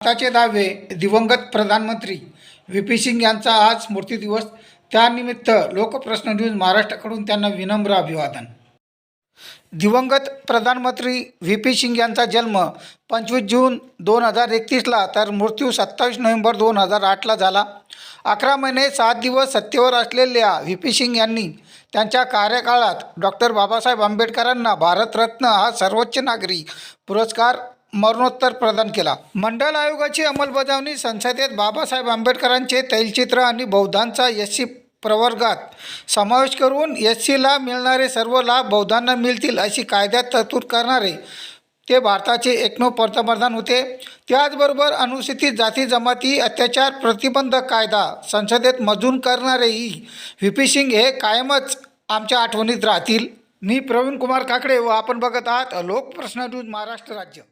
भारताचे दहावे दिवंगत प्रधानमंत्री व्ही पी सिंग यांचा आज स्मृतिदिवस. त्यानिमित्त लोकप्रश्न न्यूज महाराष्ट्राकडून त्यांना विनम्र अभिवादन. दिवंगत प्रधानमंत्री व्ही पी सिंग यांचा जन्म पंचवीस जून दोन हजार एकतीसला तर मृत्यू सत्तावीस नोव्हेंबर दोन हजार आठला झाला. अकरा महिने सात दिवस सत्तेवर असलेल्या व्ही पी सिंग यांनी त्यांच्या कार्यकाळात डॉक्टर बाबासाहेब आंबेडकरांना भारतरत्न हा सर्वोच्च नागरी पुरस्कार मरणोत्तर प्रदान केला. मंडल आयोगाची अंमलबजावणी संसदेत बाबासाहेब आंबेडकरांचे तैलचित्र आणि बौद्धांचा एस सी प्रवर्गात समावेश करून एस सीला मिळणारे सर्व लाभ बौद्धांना मिळतील अशी कायद्यात तरतूद करणारे ते भारताचे एकमेव पंतप्रधान होते. त्याचबरोबर अनुसूचित जाती जमाती अत्याचार प्रतिबंधक कायदा संसदेत मजून करणारेही व्ही. पी. सिंग हे कायमच आमच्या आठवणीत राहतील. मी प्रवीण कुमार काकडे व आपण बघत आहात लोकप्रश्न न्यूज महाराष्ट्र राज्य.